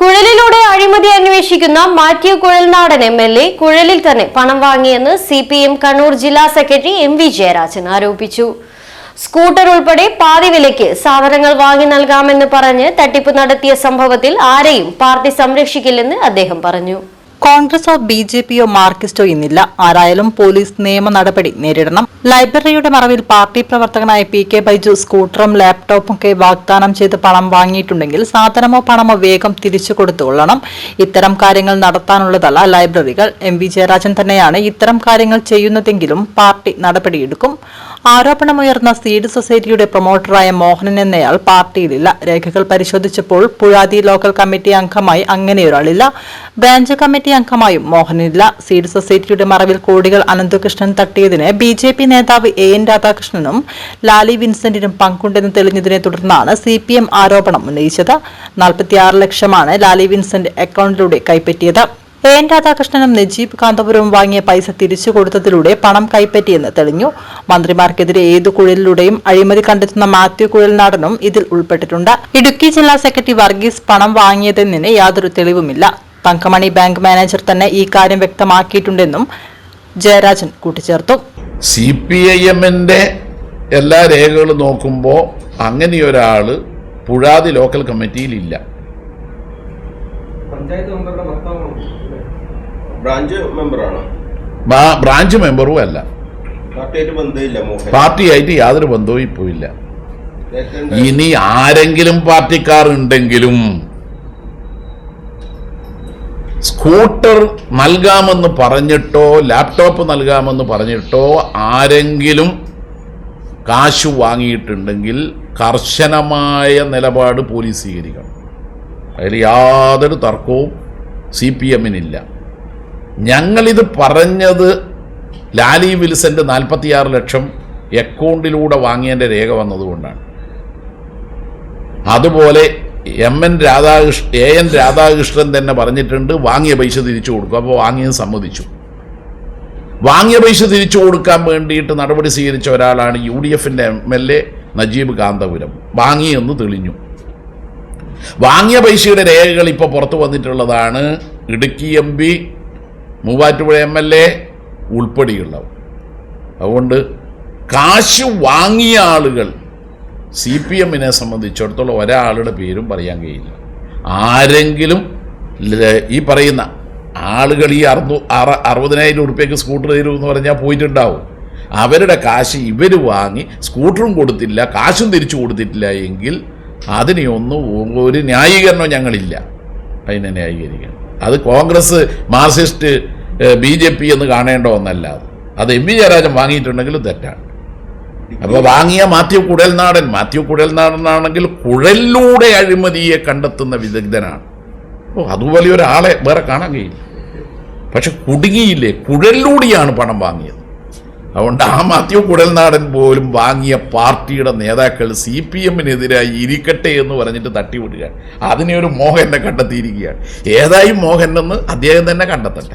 കുഴലിലൂടെ അഴിമതി അന്വേഷിക്കുന്ന Mathew Kuzhalnadan M L A കുഴലിൽ തന്നെ പണം വാങ്ങിയെന്ന് സി പി എം കണ്ണൂർ ജില്ലാ സെക്രട്ടറി എം വി ജയരാജൻ ആരോപിച്ചു. സ്കൂട്ടർ ഉൾപ്പെടെ പാതി വിലയ്ക്ക് സാധനങ്ങൾ വാങ്ങി നൽകാമെന്ന് പറഞ്ഞ് തട്ടിപ്പ് നടത്തിയ സംഭവത്തിൽ ആരെയും പാർട്ടി സംരക്ഷിക്കില്ലെന്ന് അദ്ദേഹം പറഞ്ഞു. കോൺഗ്രസോ ബി ജെ പിയോ മാർക്കിസ്റ്റോ ഇന്നില്ല ആരായാലും പോലീസ് നിയമ നടപടി നേരിടണം. ലൈബ്രറിയുടെ മറവിൽ പാർട്ടി പ്രവർത്തകനായ പി കെ ബൈജു സ്കൂട്ടറും ലാപ്ടോപ്പും ഒക്കെ വാഗ്ദാനം ചെയ്ത് പണം വാങ്ങിയിട്ടുണ്ടെങ്കിൽ സാധനമോ പണമോ വേഗം തിരിച്ചു കൊടുത്തുകൊള്ളണം ഇത്തരം കാര്യങ്ങൾ നടത്താനുള്ളതല്ല ലൈബ്രറികൾ. എം വി ജയരാജൻ തന്നെയാണ് ഇത്തരം കാര്യങ്ങൾ ചെയ്യുന്നതെങ്കിലും പാർട്ടി നടപടിയെടുക്കും. ആരോപണമുയർന്ന സീഡ് സൊസൈറ്റിയുടെ പ്രൊമോട്ടറായ മോഹനൻ എന്നയാൾ പാർട്ടിയിലില്ല. രേഖകൾ പരിശോധിച്ചപ്പോൾ പുഴാതി ലോക്കൽ കമ്മിറ്റി അംഗമായി അങ്ങനെയൊരാളില്ല ബ്രാഞ്ച് കമ്മിറ്റി അംഗമായും മോഹനില്ല സീഡ് സൊസൈറ്റിയുടെ മറവിൽ കോടികൾ അനന്തകൃഷ്ണൻ തട്ടിയതിന് ബി ജെ പി നേതാവ് എ എൻ രാധാകൃഷ്ണനും ലാലി വിൻസെന്റിനും പങ്കുണ്ടെന്ന് തെളിഞ്ഞതിനെ തുടർന്നാണ് സി പി എം ആരോപണം ഉന്നയിച്ചത്. നാൽപ്പത്തിയാറ് ലക്ഷമാണ് ലാലി വിൻസെന്റ് അക്കൗണ്ടിലൂടെ കൈപ്പറ്റിയത്. എ എൻ രാധാകൃഷ്ണനും നജീബ് കാന്തപുരവും വാങ്ങിയ പൈസ തിരിച്ചു കൊടുത്തതിലൂടെ പണം കൈപ്പറ്റിയെന്ന് തെളിഞ്ഞു. മന്ത്രിമാർക്കെതിരെ ഏതു കുഴലിലൂടെയും അഴിമതി കണ്ടെത്തുന്ന മാത്യു കുഴൽനാടനും ഇതിൽ ഉൾപ്പെട്ടിട്ടുണ്ട്. ഇടുക്കി ജില്ലാ സെക്രട്ടറി വർഗീസ് പണം വാങ്ങിയതെന്നതിന് യാതൊരു തെളിവുമില്ല. തങ്കമണി ബാങ്ക് മാനേജർ തന്നെ ഈ കാര്യം വ്യക്തമാക്കിയിട്ടുണ്ടെന്നും ജയരാജൻ കൂട്ടിച്ചേർത്തു. സി പി ഐ എമ്മിന്റെ എല്ലാ രേഖകളും നോക്കുമ്പോൾ അങ്ങനെയൊരാൾ പുഴാതി ലോക്കൽ കമ്മിറ്റിയിലില്ല. പഞ്ചായത്ത് മെമ്പറുടെ ഭർത്താവാണ്? ബ്രാഞ്ച് മെമ്പറാണ് ബാ- ബ്രാഞ്ച് മെമ്പറും അല്ല. പാർട്ടിയായിട്ട് യാതൊരു ബന്ധവും ഇപ്പോൾ ഇല്ല. ഇനി ആരെങ്കിലും പാർട്ടിക്കാർ ഉണ്ടെങ്കിലും സ്കൂട്ടർ നൽകാമെന്ന് പറഞ്ഞിട്ടോ ലാപ്ടോപ്പ് നൽകാമെന്ന് പറഞ്ഞിട്ടോ ആരെങ്കിലും കാശ് വാങ്ങിയിട്ടുണ്ടെങ്കിൽ കർശനമായ നിലപാട് പോലീസ് സ്വീകരിക്കണം. അതിൽ യാതൊരു തർക്കവും സി പി എമ്മിനില്ല. ഞങ്ങളിത് പറഞ്ഞത് ലാലി വിൽസന്റെ നാൽപ്പത്തിയാറ് ലക്ഷം അക്കൗണ്ടിലൂടെ വാങ്ങിയതിന്റെ രേഖ വന്നതുകൊണ്ടാണ്. അതുപോലെ M N Radhakrishnan A N Radhakrishnan തന്നെ പറഞ്ഞിട്ടുണ്ട് വാങ്ങിയ പൈസ തിരിച്ചു കൊടുക്കും. അപ്പോൾ വാങ്ങിയത് സമ്മതിച്ചു. വാങ്ങിയ പൈസ തിരിച്ചു കൊടുക്കാൻ വേണ്ടിയിട്ട് നടപടി സ്വീകരിച്ച ഒരാളാണ് യു ഡി എഫിന്റെ M L A Najeeb Kanthapuram. വാങ്ങിയെന്ന് തെളിഞ്ഞു. വാങ്ങിയ പൈസയുടെ രേഖകൾ ഇപ്പോൾ പുറത്തു വന്നിട്ടുള്ളതാണ്. Idukki M P Muvattupuzha M L A ഉൾപ്പെടെയുള്ളവർ. അതുകൊണ്ട് കാശ് വാങ്ങിയ ആളുകൾ സി പി എമ്മിനെ സംബന്ധിച്ചിടത്തോളം ഒരാളുടെ പേരും പറയാൻ കഴിയില്ല. ആരെങ്കിലും ഈ പറയുന്ന ആളുകൾ ഈ അറുന്നൂ അറ അറുപതിനായിരം ഉറുപ്പ്യക്ക് സ്കൂട്ടർ തരും എന്ന് പറഞ്ഞാൽ പോയിട്ടുണ്ടാവും. അവരുടെ കാശ് ഇവർ വാങ്ങി സ്കൂട്ടറും കൊടുത്തില്ല കാശും തിരിച്ചു കൊടുത്തിട്ടില്ല എങ്കിൽ അതിനെയൊന്നും ഒരു ന്യായീകരണവും ഞങ്ങളില്ല. അതിനെ ന്യായീകരിക്കണം. അത് Congress Marxist B J P എന്ന് കാണേണ്ട ഒന്നല്ല അത്. എം വി ജയരാജൻ വാങ്ങിയിട്ടുണ്ടെങ്കിലും തെറ്റാണ്. അപ്പോൾ വാങ്ങിയ മാത്യു കുഴൽനാടൻ മാത്യു കുഴൽനാടനാണെങ്കിൽ കുഴലിലൂടെ അഴിമതിയെ കണ്ടെത്തുന്ന വിദഗ്ധനാണ്. ഓ അതുപോലെ ഒരാളെ വേറെ കാണാൻ കഴിയില്ല. പക്ഷെ കുടുങ്ങിയില്ലേ? കുഴലിലൂടെയാണ് പണം വാങ്ങിയത്. അതുകൊണ്ട് ആ മാത്യു കുഴൽനാടൻ പോലും വാങ്ങിയ പാർട്ടിയുടെ നേതാക്കൾ സി പി എമ്മിനെതിരായി ഇരിക്കട്ടെ എന്ന് പറഞ്ഞിട്ട് തട്ടിവിടുകയാണ്. അതിനെ ഒരു മോഹനെ കണ്ടെത്തിയിരിക്കുകയാണ്. ഏതായും മോഹനെന്ന് അദ്ദേഹം തന്നെ കണ്ടെത്തട്ടെ.